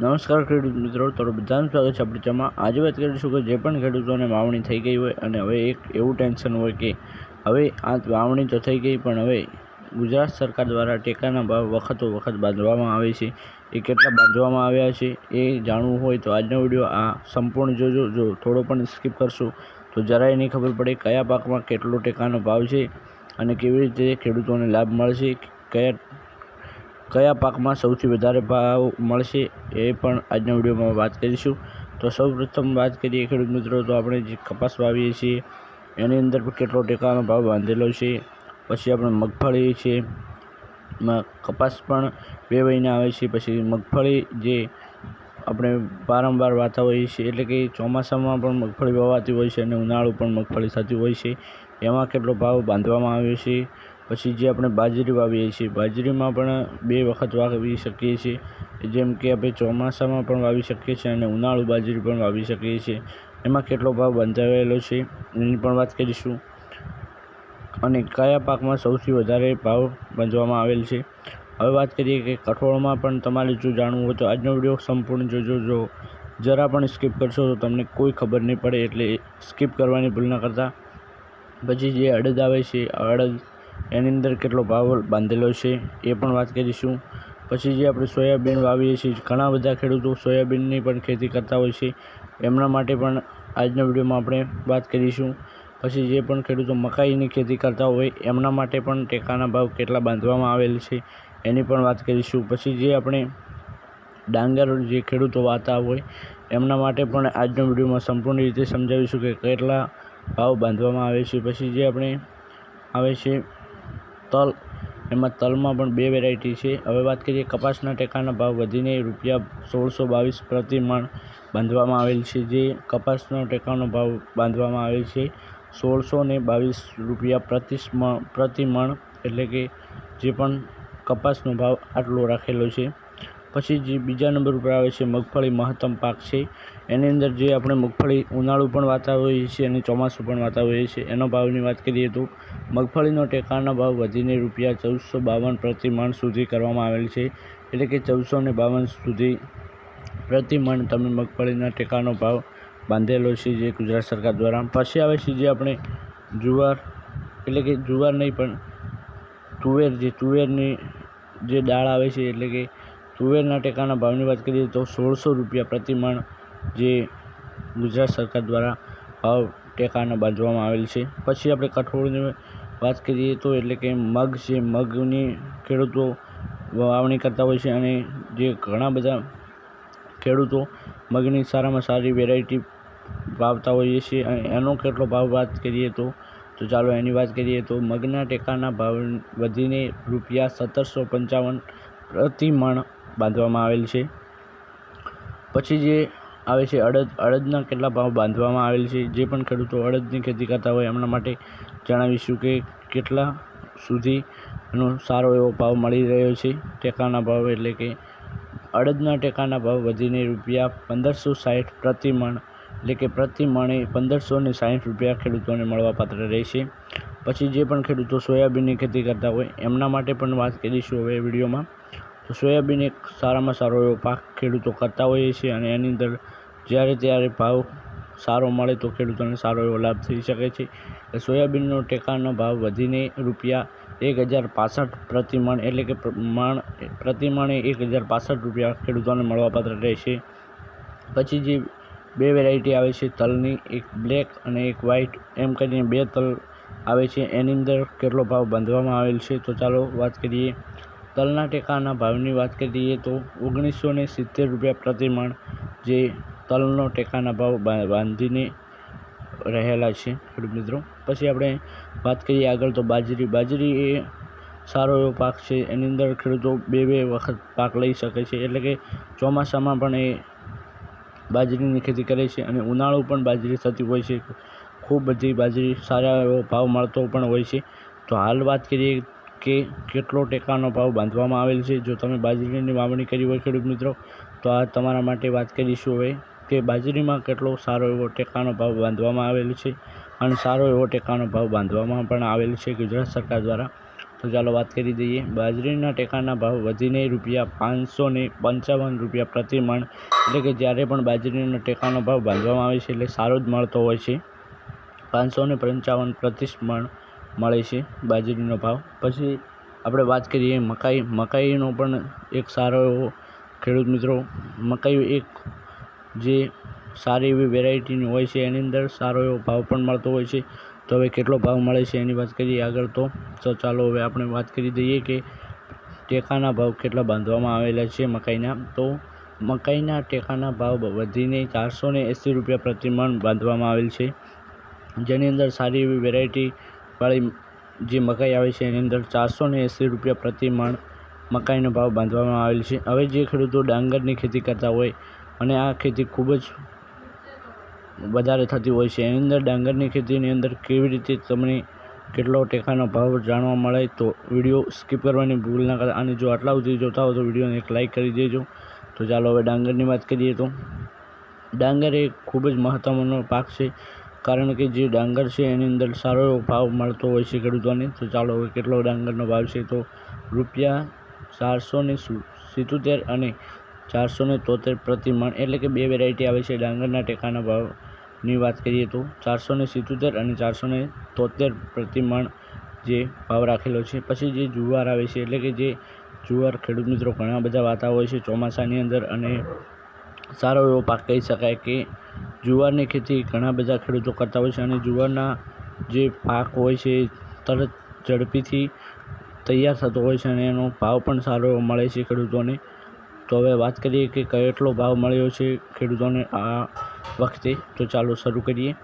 નમસ્કાર ખેડૂત મિત્રો, તમારું બધાનું સ્વાગત છે આપણી ચેનલમાં. આજે વાત કરીશું કે જે પણ ખેડૂતોને વાવણી થઈ ગઈ હોય અને હવે એક એવું ટેન્શન હોય કે હવે આ વાવણી તો થઈ ગઈ, પણ હવે ગુજરાત સરકાર દ્વારા ટેકાના ભાવ વખતો વખત બાંધવામાં આવે છે. એ કેટલા બાંધવામાં આવ્યા છે એ જાણવું હોય તો આજનો વીડિયો આ સંપૂર્ણ જોજો. જો થોડો પણ સ્કીપ કરશો તો જરાય નહીં ખબર પડે કયા પાકમાં કેટલો ટેકાનો ભાવ છે અને કેવી રીતે ખેડૂતોને લાભ મળશે, કયા કયા પાકમાં સૌથી વધારે ભાવ મળશે એ પણ આજના વિડીયોમાં વાત કરીશું. તો સૌપ્રથમ વાત કરીએ ખેડૂત મિત્રો, તો આપણે જે કપાસ વાવીએ છીએ, એની અંદર કેટલો ટેકાનો ભાવ બાંધેલો છે. પછી આપણે મગફળી છે માં કપાસ પણ બે વહીને આવે છે. પછી મગફળી જે આપણે વારંવાર વાતા હોઈએ છીએ, એટલે કે ચોમાસામાં પણ મગફળી વાવાતી હોય છે અને ઉનાળુ પણ મગફળી થતી હોય છે. એમાં કેટલો ભાવ બાંધવામાં આવ્યો છે? પછી જે આપણે બાજરી વાવીએ છીએ, બાજરીમાં પણ બે વખત વાવી શકીએ છીએ. જેમ કે આપણે ચોમાસામાં પણ વાવી શકીએ છીએ અને ઉનાળુ બાજરી પણ વાવી શકીએ છીએ. એમાં કેટલો ભાવ બંધાવેલો છે એની પણ વાત કરીશું. અને કયા પાકમાં સૌથી વધારે ભાવ બાંધવામાં આવેલ છે? હવે વાત કરીએ કે કઠોળમાં પણ તમારે જો જાણવું હોય તો આજનો વીડિયો સંપૂર્ણ જોજો. જો જરા પણ સ્કીપ કરશો તો તમને કોઈ ખબર નહીં પડે એટલે સ્કીપ કરવાની ભૂલ ન કરતા. પછી જે અડદ આવે છે, અડદ એની અંદર કેટલો ભાવ બાંધેલો છે એ પણ વાત કરીશું પછી જે આપણે સોયાબીન વાવીએ છીએ, ઘણા બધા ખેડૂતો સોયાબીનની પણ ખેતી કરતા હોય છે. એમના માટે પણ આજના વિડીયોમાં આપણે વાત કરીશું. પછી જે પણ ખેડૂતો મકાઈની ખેતી કરતા હોય, એમના માટે પણ ટેકાના ભાવ કેટલા બાંધવામાં આવેલ છે એની પણ વાત કરીશું. પછી જે આપણે ડાંગર જે ખેડૂતો વાતા હોય, એમના માટે પણ આજના વિડીયોમાં સંપૂર્ણ રીતે સમજાવીશું કે કેટલા ભાવ બાંધવામાં આવે છે. પછી જે આપણે આવે છે તલ, એમાં તલમાં પણ બે વેરાયટી છે. હવે વાત કરીએ કપાસના ટેકાના ભાવ વધીને રૂપિયા સોળસો બાવીસ પ્રતિ મણ બાંધવામાં આવેલ છે, જે કપાસનો ટેકાનો ભાવ બાંધવામાં આવેલ છે. સોળસો ને બાવીસ રૂપિયા પ્રતિ મણ પ્રતિ મણ, એટલે કે જે પણ કપાસનો ભાવ આટલો રાખેલો છે. પછી જે બીજા નંબર ઉપર આવે છે, મગફળી મહત્તમ પાક છે. એની અંદર જે આપણે મગફળી ઉનાળુ પણ વાતા હોઈએ છીએ અને ચોમાસું પણ વાતા હોઈએ છીએ એનો ભાવની વાત કરીએ તો મગફળીનો ટેકાના ભાવ વધીને રૂપિયા ચૌદસો બાવન પ્રતિ મણ સુધી કરવામાં આવેલ છે. એટલે કે ચૌદસો ને બાવન સુધી પ્રતિ મણ તમે મગફળીના ટેકાનો ભાવ બાંધેલો છે જે ગુજરાત સરકાર દ્વારા. પછી આવે છે જે આપણે જુવાર, એટલે કે જુવાર નહીં પણ તુવેર, જે તુવેરની જે દાળ આવે છે, એટલે કે તુવેરના ટેકાના ભાવની વાત કરીએ તો સોળસો રૂપિયા પ્રતિ મણ જે ગુજરાત સરકાર દ્વારા ભાવ ટેકાના બાંધવામાં આવેલ છે. પછી આપણે કઠોળની વાત કરીએ તો એટલે કે મગ છે, મગની ખેડૂતો વાવણી કરતા હોય છે અને જે ઘણા બધા ખેડૂતો મગની સારામાં સારી વેરાયટી વાવતા હોઈએ છીએ અને એનો કેટલો ભાવ વાત કરીએ તો તો ચાલો એની વાત કરીએ તો મગના ટેકાના ભાવ વધીને રૂપિયા સત્તરસો પંચાવન પ્રતિ મણ બાંધવામાં આવેલ છે. પછી જે આવે છે અડદ, અડદના કેટલા ભાવ બાંધવામાં આવેલ છે, જે પણ ખેડૂતો અડદની ખેતી કરતા હોય એમના માટે જણાવીશું કે કેટલા સુધી એનો સારો એવો ભાવ મળી રહ્યો છે ટેકાના ભાવ એટલે કે અડદના ટેકાના ભાવ વધીને રૂપિયા પંદરસો સાઠ પ્રતિ મણ એટલે કે પ્રતિ મણે પંદરસો ને સાઠ રૂપિયા ખેડૂતોને મળવાપાત્ર રહેશે. પછી જે પણ ખેડૂતો સોયાબીનની ખેતી કરતા હોય એમના માટે પણ વાત કરીશું હવે વિડીયોમાં. તો સોયાબીન એક સારામાં સારો એવો પાક ખેડૂતો કરતા હોઈએ છીએ અને એની અંદર જ્યારે ત્યારે ભાવ સારો મળે તો ખેડૂતોને સારો એવો લાભ થઈ શકે છે. સોયાબીનનો ટેકાનો ભાવ વધીને રૂપિયા એક હજાર પાસઠ પ્રતિ મણ એટલે કે મણ પ્રતિ મણે એક હજાર પાસઠ રૂપિયા ખેડૂતોને મળવાપાત્ર રહેશે. પછી જે બે વેરાયટી આવે છે, તલની એક બ્લેક અને એક વ્હાઈટ એમ કરીને બે તલ આવે છે. એની અંદર કેટલો ભાવ બાંધવામાં આવેલ છે તો ચાલો વાત કરીએ તલના ટેકાના ભાવની વાત કરીએ તો ઓગણીસો ને સિત્તેર રૂપિયા પ્રતિ મણ જે તલનો ટેકાના ભાવ બાંધીને રહેલા છે. ખેડૂત મિત્રો, પછી આપણે વાત કરીએ આગળ તો બાજરી. બાજરી એ સારો એવો પાક છે. એની અંદર ખેડૂતો બે બે વખત પાક લઈ શકે છે. એટલે કે ચોમાસામાં પણ એ બાજરીની ખેતી કરે છે અને ઉનાળુ પણ બાજરી થતી હોય છે. ખૂબ બધી બાજરી સારા એવો ભાવ મળતો પણ હોય છે. તો હાલ વાત કરીએ કે કેટલો ટેકાનો ભાવ બાંધવામાં આવેલ છે? જો તમે બાજરીની વાવણી કરી હોય ખેડૂત મિત્રો, તો આ તમારા માટે વાત કરીશું હવે કે બાજરીમાં કેટલો સારો એવો ટેકાનો ભાવ બાંધવામાં આવેલ છે અને સારો એવો ટેકાનો ભાવ બાંધવામાં પણ આવેલ છે ગુજરાત સરકાર દ્વારા. તો ચાલો વાત કરી દઈએ. બાજરીના ટેકાના ભાવ વધીને રૂપિયા પાંચસો ને પંચાવન રૂપિયા પ્રતિ મણ એટલે કે જ્યારે પણ બાજરીનો ટેકાનો ભાવ બાંધવામાં આવે છે એટલે સારો જ મળતો હોય છે. પાંચસો ને પંચાવન પ્રતિ મણ મળે છે બાજરીનો ભાવ. પછી આપણે વાત કરીએ મકાઈ. મકાઈનો પણ એક સારો એવો ખેડૂત મિત્રો. મકાઈ એક જે સારી એવી વેરાયટીની હોય છે, એની અંદર સારો એવો ભાવ પણ મળતો હોય છે. તો હવે કેટલો ભાવ મળે છે એની વાત કરીએ આગળ તો. તો ચાલો હવે આપણે વાત કરી દઈએ કે ટેકાના ભાવ કેટલા બાંધવામાં આવેલા છે મકાઈના. તો મકાઈના ટેકાના ભાવ વધીને ચારસો ને એંસી રૂપિયા પ્રતિ મણ બાંધવામાં આવેલ છે. જેની અંદર સારી એવી વેરાયટીવાળી જે મકાઈ આવે છે, એની અંદર ચારસો ને એંસી રૂપિયા પ્રતિ મણ મકાઈનો ભાવ બાંધવામાં આવેલ છે. હવે જે ખેડૂતો ડાંગરની ખેતી કરતા હોય અને આ ખેતી ખૂબ જ વધારે થતી હોય છે, એની અંદર ડાંગરની ખેતીની અંદર કેવી રીતે તમને કેટલો ટેકાનો ભાવ જાણવા મળે તો વીડિયો સ્કીપ કરવાની ભૂલ ના કરતા અને જો આટલા સુધી જોતા હો તો વિડીયોને એક લાઇક કરી દેજો. તો ચાલો હવે ડાંગરની વાત કરીએ તો ડાંગર એ ખૂબ જ મહત્ત્વનો પાક છે. કારણ કે જે ડાંગર છે, એની અંદર સારો એવો ભાવ મળતો હોય છે ખેડૂતોને. તો ચાલો હવે કેટલો ડાંગરનો ભાવ છે તો રૂપિયા ચારસો ને સિત્તોતેર અને ચારસો ને તોતેર પ્રતિ મણ, એટલે કે બે વેરાયટી આવે છે ડાંગરના ટેકાના ભાવની વાત કરીએ તો. ચારસો ને સિત્તોતેર અને ચારસો ને તોતેર પ્રતિ મણ જે ભાવ રાખેલો છે. પછી જે જુવાર આવે છે, એટલે કે જે જુવાર ખેડૂત મિત્રો ઘણા બધા વાતા હોય છે ચોમાસાની અંદર અને સારો એવો પાક કહી શકાય કે જુવારની ખેતી ઘણા બધા ખેડૂતો કરતા હોય છે અને જુવારના જે પાક હોય છે એ તરત ઝડપીથી તૈયાર થતો હોય છે અને એનો ભાવ પણ સારો એવો મળે છે ખેડૂતોને. તો હવે વાત કરીએ કે કેટલો ભાવ મળ્યો છે ખેડૂતોને આ વખતે? તો ચાલો શરૂ કરીએ.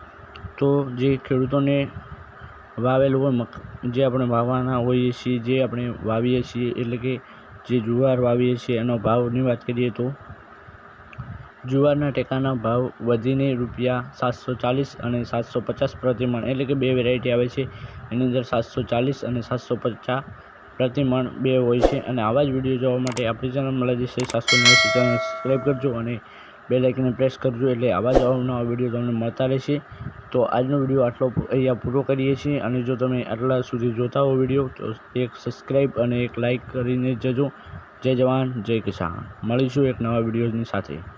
તો જે ખેડૂતોને વાવેલું હોય મક, જે આપણે વાવવાના હોઈએ છીએ, જે આપણે વાવીએ છીએ, એટલે કે જે જુવાર વાવીએ છીએ, એનો ભાવની વાત કરીએ તો જુવારના ટેકાના ભાવ વધીને રૂપિયા સાતસો ચાલીસ અને સાતસો પચાસ પ્રતિ મણ એટલે કે બે વેરાયટી આવે છે. એની અંદર સાતસો ચાલીસ અને સાતસો પચાસ પ્રતિ મણ બે હોય છે. અને આવા જ વીડિયો જોવા માટે આપણી ચેનલ મળે જશે સાતસો નેવું ચેનલ સબસ્ક્રાઈબ કરજો અને બે લાઇકને પ્રેસ કરજો એટલે આવા જ નવા વીડિયો તમને મળતા રહેશે. તો આજનો વીડિયો આટલો અહીંયા પૂરો કરીએ છીએ અને જો તમે આટલા સુધી જોતા હો વીડિયો તો એક સબસ્ક્રાઈબ અને એક લાઇક કરીને જજો. જય જવાન, જય કિસાન. મળીશું એક નવા વિડીયોની સાથે.